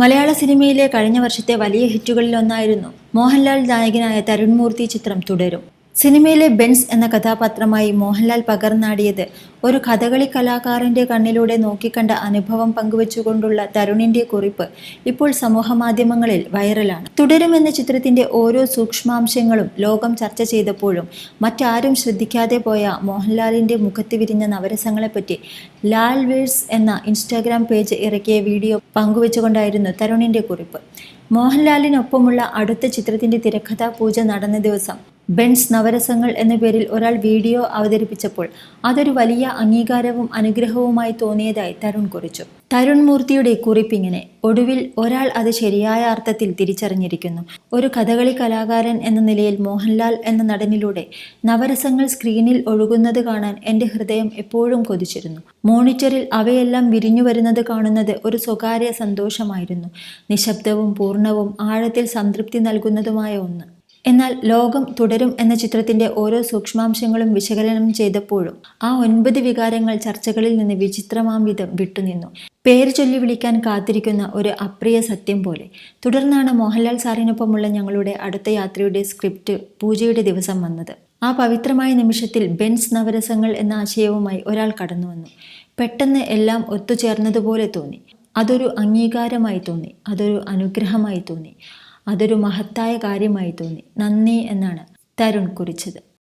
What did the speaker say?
മലയാള സിനിമയിലെ കഴിഞ്ഞ വർഷത്തെ വലിയ ഹിറ്റുകളിലൊന്നായിരുന്നു മോഹൻലാൽ നായകനായ തരുൺമൂർത്തി ചിത്രം തുടരും. സിനിമയിലെ ബെൻസ് എന്ന കഥാപാത്രമായി മോഹൻലാൽ പകർന്നാടിയത് ഒരു കഥകളി കലാകാരന്റെ കണ്ണിലൂടെ നോക്കിക്കണ്ട അനുഭവം പങ്കുവച്ചുകൊണ്ടുള്ള തരുണിന്റെ കുറിപ്പ് ഇപ്പോൾ സമൂഹമാധ്യമങ്ങളിൽ വൈറലാണ്. തുടരുമെന്ന ചിത്രത്തിന്റെ ഓരോ സൂക്ഷ്മാംശങ്ങളും ലോകം ചർച്ച ചെയ്തപ്പോഴും മറ്റാരും ശ്രദ്ധിക്കാതെ പോയ മോഹൻലാലിന്റെ മുഖത്ത് വിരിഞ്ഞ നവരസങ്ങളെപ്പറ്റി ലാൽ വേഴ്സ് എന്ന ഇൻസ്റ്റാഗ്രാം പേജ് ഇറക്കിയ വീഡിയോ പങ്കുവച്ചുകൊണ്ടായിരുന്നു തരുണിന്റെ കുറിപ്പ്. മോഹൻലാലിനൊപ്പമുള്ള അടുത്ത ചിത്രത്തിന്റെ തിരക്കഥാ പൂജ നടന്ന ദിവസം ബെൻസ് നവരസങ്ങൾ എന്ന പേരിൽ ഒരാൾ വീഡിയോ അവതരിപ്പിച്ചപ്പോൾ അതൊരു വലിയ അംഗീകാരവും അനുഗ്രഹവുമായി തോന്നിയതായി തരുൺ കുറിച്ചു. തരുൺ മൂർത്തിയുടെ കുറിപ്പിങ്ങനെ ഒടുവിൽ ഒരാൾ അത് ശരിയായ അർത്ഥത്തിൽ തിരിച്ചറിഞ്ഞിരിക്കുന്നു. ഒരു കഥകളി കലാകാരൻ എന്ന നിലയിൽ മോഹൻലാൽ എന്ന നടനിലൂടെ നവരസങ്ങൾ സ്ക്രീനിൽ ഒഴുകുന്നത് കാണാൻ എന്റെ ഹൃദയം എപ്പോഴും കൊതിച്ചിരുന്നു. മോണിറ്ററിൽ അവയെല്ലാം വിരിഞ്ഞു വരുന്നത് കാണുന്നത് ഒരു സ്വകാര്യ സന്തോഷമായിരുന്നു. നിശബ്ദവും പൂർണവും ആഴത്തിൽ സംതൃപ്തി നൽകുന്നതുമായ ഒന്ന്. എന്നാൽ ലോകം തുടരും എന്ന ചിത്രത്തിന്റെ ഓരോ സൂക്ഷ്മാംശങ്ങളും വിശകലനം ചെയ്തപ്പോഴും ആ ഒൻപത് വികാരങ്ങൾ ചർച്ചകളിൽ നിന്ന് വിചിത്രമാം വിധം വിട്ടുനിന്നു. പേര് ചൊല്ലി വിളിക്കാൻ കാത്തിരിക്കുന്ന ഒരു അപ്രിയ സത്യം പോലെ തുടർന്നാണ് മോഹൻലാൽ സാറിനൊപ്പമുള്ള ഞങ്ങളുടെ അടുത്ത യാത്രയുടെ സ്ക്രിപ്റ്റ് പൂജയുടെ ദിവസം വന്നത്. ആ പവിത്രമായ നിമിഷത്തിൽ ബെൻസ് നവരസങ്ങൾ എന്ന ആശയവുമായി ഒരാൾ കടന്നു വന്നു. പെട്ടെന്ന് എല്ലാം ഒത്തുചേർന്നതുപോലെ തോന്നി. അതൊരു അംഗീകാരമായി തോന്നി. അതൊരു അനുഗ്രഹമായി തോന്നി. അതൊരു മഹത്തായ കാര്യമായി തോന്നി. നന്ദി എന്നാണ് തരുൺ കുറിച്ചത്.